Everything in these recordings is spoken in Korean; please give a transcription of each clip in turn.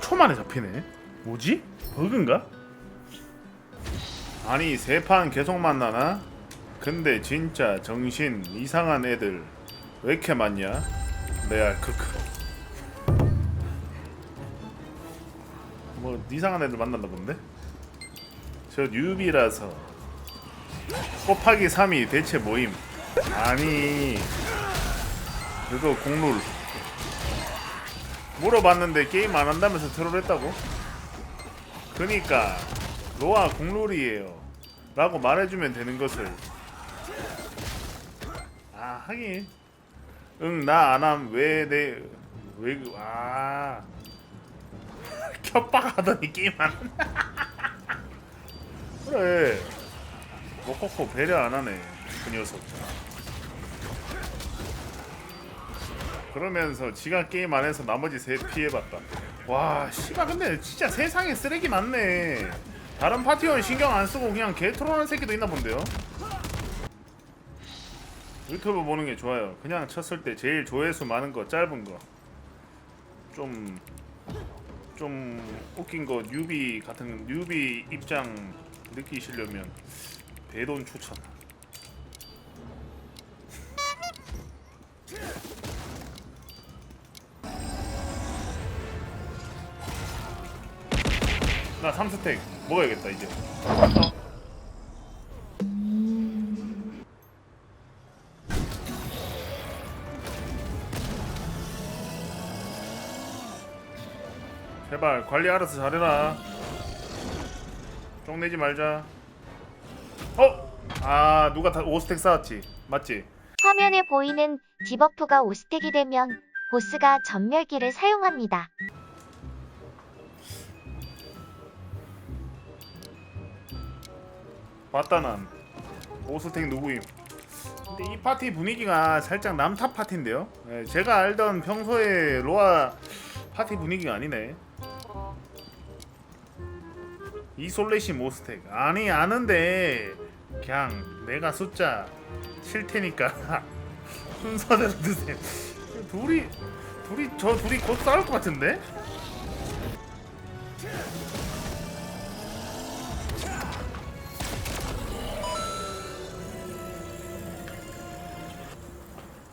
1초 만에 잡히네. 뭐지? 버그인가? 아니 세 판 계속 만나나? 근데 진짜 정신 이상한 애들 왜 이렇게 많냐? 레알 크크. 뭐 이상한 애들 만났나 본데? 저 뉴비라서 곱하기 3이 대체 모임 아니 그거 공룰 물어봤는데 게임 안 한다면서 트롤했다고? 그니까 로아 공룰이에요. 라고 말해주면 되는 것을. 아 하긴. 응 나 안함. 왜 내 왜아. 협박하더니 게임 안 한다. 그래. 모코코 배려 안 하네 그 녀석 그러면서 지가 게임 안 해서 나머지 세 피해봤다. 와 씨발 근데 진짜 세상에 쓰레기 많네. 다른 파티원 신경 안 쓰고 그냥 개트롤하는 새끼도 있나 본데요? 유튜브 보는 게 좋아요. 그냥 쳤을 때 제일 조회수 많은 거 짧은 거좀 좀 웃긴 거 뉴비 같은 뉴비 입장 느끼시려면 대돈 추천. 나 3스택 먹어야겠다 이제. 제발 관리 알아서 잘해라. 쫑내지 말자. 어? 아 누가 다 5스택 쌓았지? 맞지? 화면에 보이는 디버프가 5스택이 되면 보스가 전멸기를 사용합니다. 맞다 난 5스택 누구임? 근데 이 파티 분위기가 살짝 남탑 파티인데요? 예, 제가 알던 평소에 로아 파티 분위기가 아니네. 이솔레시 5스택 아니 아는데 그냥 내가 숫자 칠 테니까 순서대로 드세요. 둘이 둘이 저 둘이 곧 싸울 것 같은데?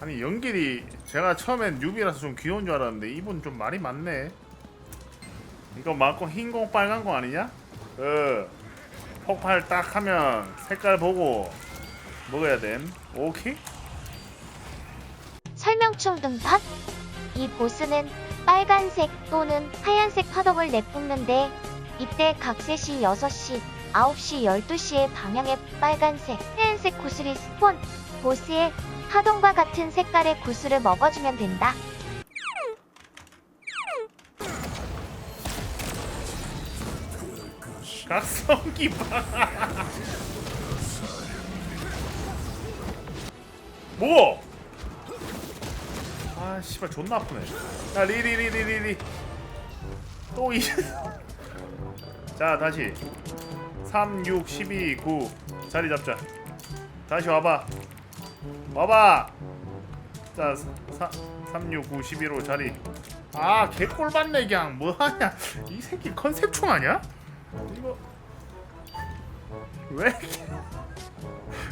아니 연길이 제가 처음엔 뉴비라서 좀 귀여운 줄 알았는데 이분 좀 말이 많네. 이거 맞고 흰공 빨간 거 아니냐? 그 폭발 딱 하면 색깔 보고 먹어야 됨. 오케이? 설명 충 등판? 이 보스는 빨간색 또는 하얀색 파덕을 내뿜는데 이때 각셋이 6시, 9시, 12시의 방향에 빨간색, 하얀색 구슬이 스폰. 보스의 파동과 같은 색깔의 구슬을 먹어주면 된다. 각성기 봐. 뭐? 아 씨발 존나 아프네. 야 리리리리리리. 또 이. 자 다시. 3, 6, 12, 9 자리 잡자. 다시 와봐. 와봐. 자 3, 3 6, 9, 11로 자리. 아 개꼴 받네 그냥 뭐하냐. 이 새끼 컨셉충 아니야? 이거 왜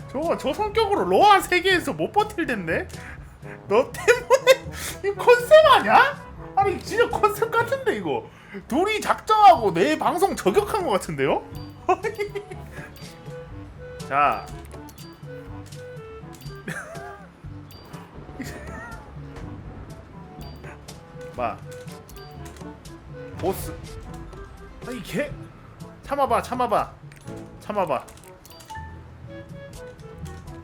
저거 저 성격으로 로아 세계에서 못 버틸 텐데 너 때문에 이 컨셉 아니야? 아니 진짜 컨셉 같은데 이거 둘이 작정하고 내 방송 저격한 것 같은데요? 자 봐. 보스. 아니 걔 참아봐 참아봐. 참아봐.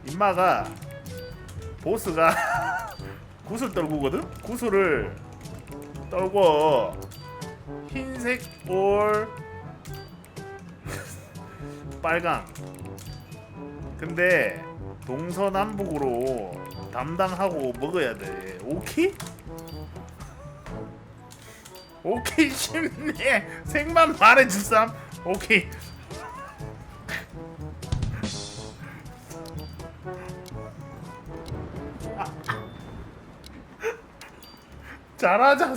임마가 보스가 구슬 떨구거든? 구슬을 떨고 흰색 올. 빨강. 근데 동서남북으로 담당하고 먹어야 돼. 오케이? 오케이 쉽네 생만 말해주삼 오케이. 잘하자.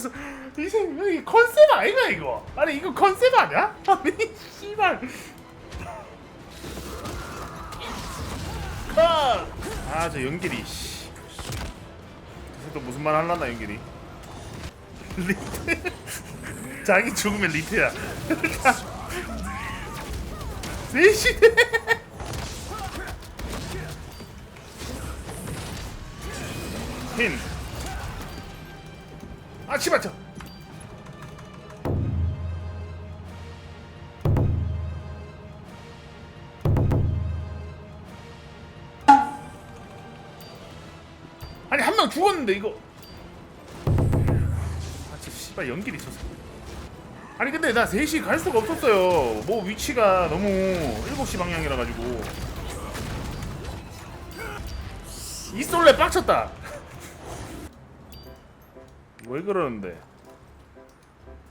여기 컨셉 아이가 이거? 아니 이거 컨셉 아니야? 아니 씨발. 아저 연길이 씨. 또 무슨 말 할라나 연길이 리트 자기 죽으면 리트야 세시네 흰 아, 씨발 저. 아니 한 명 죽었는데 이거. 씨발 연길이 있었어. 아니 근데 나 3시 갈 수가 없었어요. 뭐 위치가 너무 7시 방향이라 가지고. 이 솔레 빡쳤다. 왜 그러는데?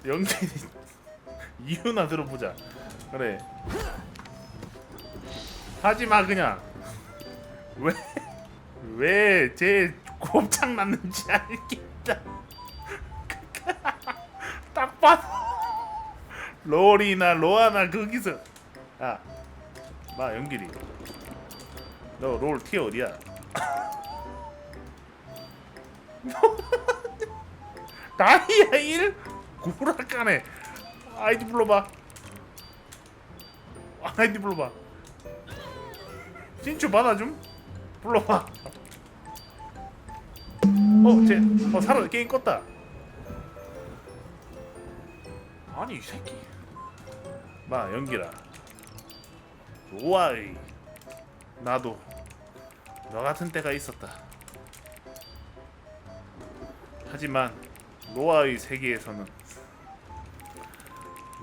연기 이유나 들어보자. 그래. 하지 마 그냥. 왜? 왜 제 곱창 났는지 알겠다. 딱 봐도 롤이나 로아나 거기서 아, 마 연길이. 너 롤 티어 어디야? 다이아 1? 구라카네 아이디 불러봐 아이디 불러봐 진주 받아줌? 불러봐 어, 쟤, 어, 게임 껐다. 아니, 이 새끼. 마, 연기라. 좋아이. 나도, 너 같은 때가 있었다. 하지만, 로아의 세계에서는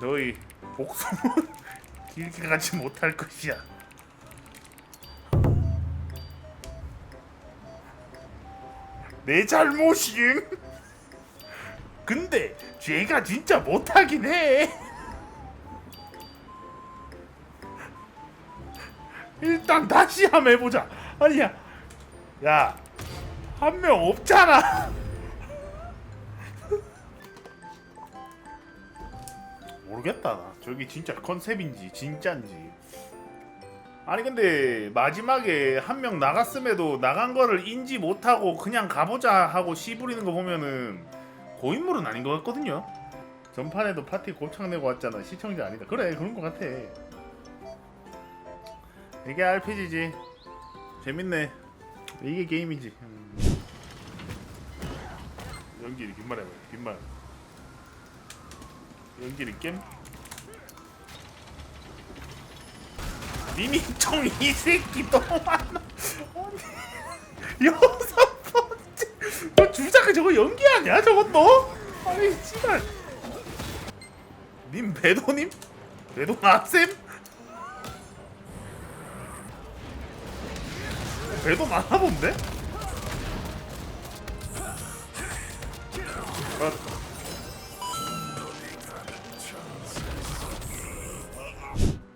너의 목숨은 길게 가지 못할 것이야. 내 잘못임. 근데 쟤가 진짜 못하긴 해. 일단 다시 한번 해보자. 아니야, 야, 한 명 없잖아. 모르겠다. 나. 저기 진짜 컨셉인지 진짜인지. 아니 근데 마지막에 한 명 나갔음에도 나간 거를 인지 못하고 그냥 가보자 하고 씨 부리는 거 보면은 고인물은 아닌 것 같거든요. 전판에도 파티 곱창 내고 왔잖아. 시청자 아니다. 그래 그런 것 같아. 이게 RPG지. 재밌네. 이게 게임이지. 음. 연기리 빈말 해봐. 빈말. 연기리 게임. 미미총 이 새끼 너무 많아. 번째. 너 주작가 저거 연기 아니야 저것도? 아니 씨발. 님 배도님? 배도 아셈? 배도 많아 본데? 아,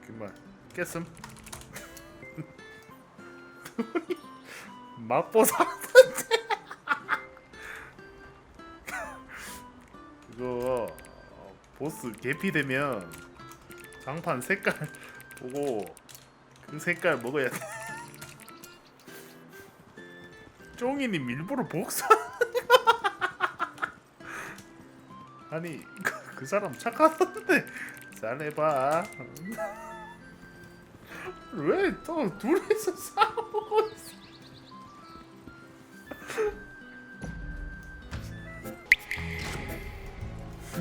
그만 깼음 맛보 사 보스 개피 되면 장판 색깔 보고 그 색깔 먹어야 돼. 쫑이님 일부러 복사. 아니 그, 그 사람 착하던데. 잘해봐. 왜 또 둘이서 싸우고 있어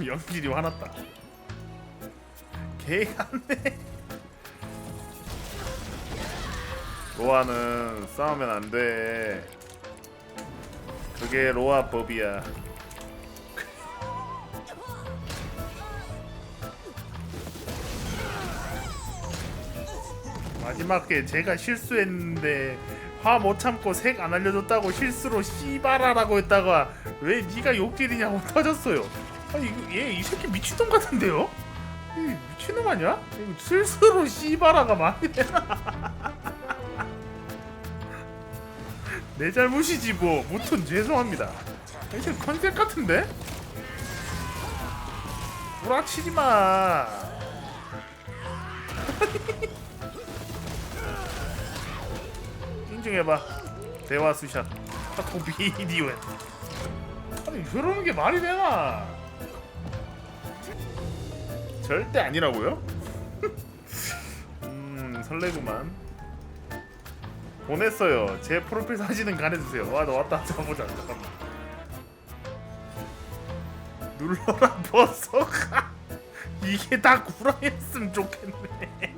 연길이 화났다. 개 같네. 로아는 싸우면 안 돼. 그게 로아 법이야. 마지막에 제가 실수했는데 화 못 참고 색 안 알려줬다고 실수로 씨바라라고 했다가 왜 네가 욕질이냐고 터졌어요. 아니 이거 얘 이 새끼 미친놈 같은데요? 이 미친놈 아니야? 이거 실수로 씨바라가 많이 되나? 내 잘못이지 뭐 무튼 죄송합니다. 이제 컨셉 같은데? 구라치지 마. 인증해봐. 대화 수샷. 카톡 비디오에. 아니 그러는 게 말이 되나? 절대 아니라고요? 음 설레구만. 보냈어요. 제 프로필 사진은 가내주세요. 와, 너 왔다. 잠깐보자. 잠깐만. 눌러라 버서가. 이게 다 구라였으면 좋겠네.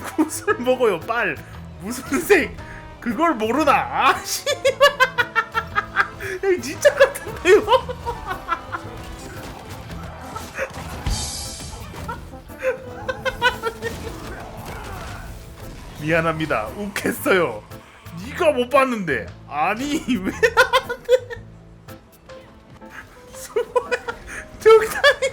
구슬 먹어요, 빨. 무슨 색? 그걸 모르나? 아, 씨. 여기 진짜 같은데요? 미안합니다. 욱했어요. 네가 못 봤는데. 아니 왜 나한테? 숨어 적당히.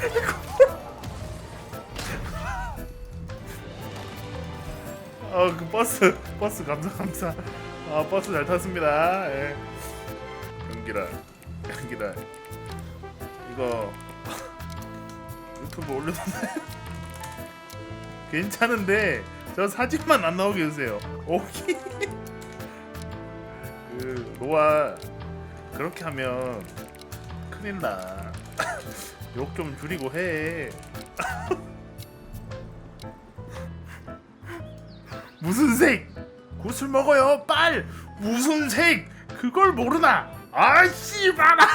아그 버스 버스 감사 감사. 아 버스 잘 탔습니다. 예. 경기라 경기라 이거 유튜브 올려놨나요? 괜찮은데 저 사진만 안 나오게 해주세요. 오케이. 그 로아 그렇게 하면 큰일 나 욕 좀 줄이고 해. 무슨 색? 구슬 먹어요 빨! 무슨 색? 그걸 모르나? 아씨 봐라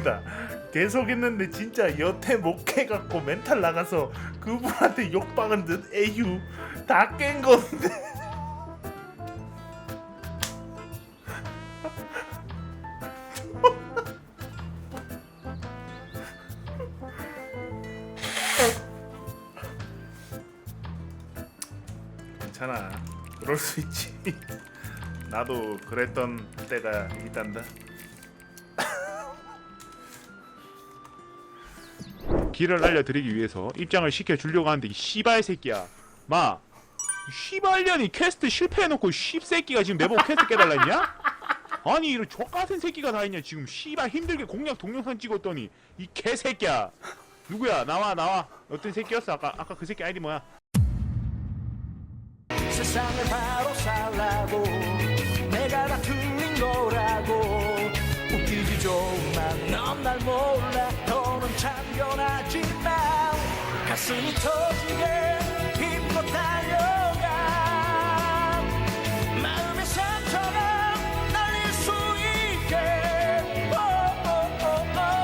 받겠습니다. 계속 했는데 진짜 여태 목해갖고 멘탈 나가서 그분한테 욕박은 듯 에휴 다 깬 건데. 괜찮아. 그럴 수 있지. 나도 그랬던 때가 있단다 길을 알려드리기 위해서 입장을 시켜주려고 하는데 이 씨발 새끼야. 마 씨발년이 퀘스트 실패해놓고 씹새끼가 지금 내보고 퀘스트 깨달라 했냐? 아니 이런 족같은 새끼가 다 있냐? 지금 씨발 힘들게 공략 동영상 찍었더니 이 개새끼야. 누구야? 나와 나와. 어떤 새끼였어? 아까 아까 그 새끼 아이디 뭐야? 세상을 바로 살라고 마. 가슴이 터지게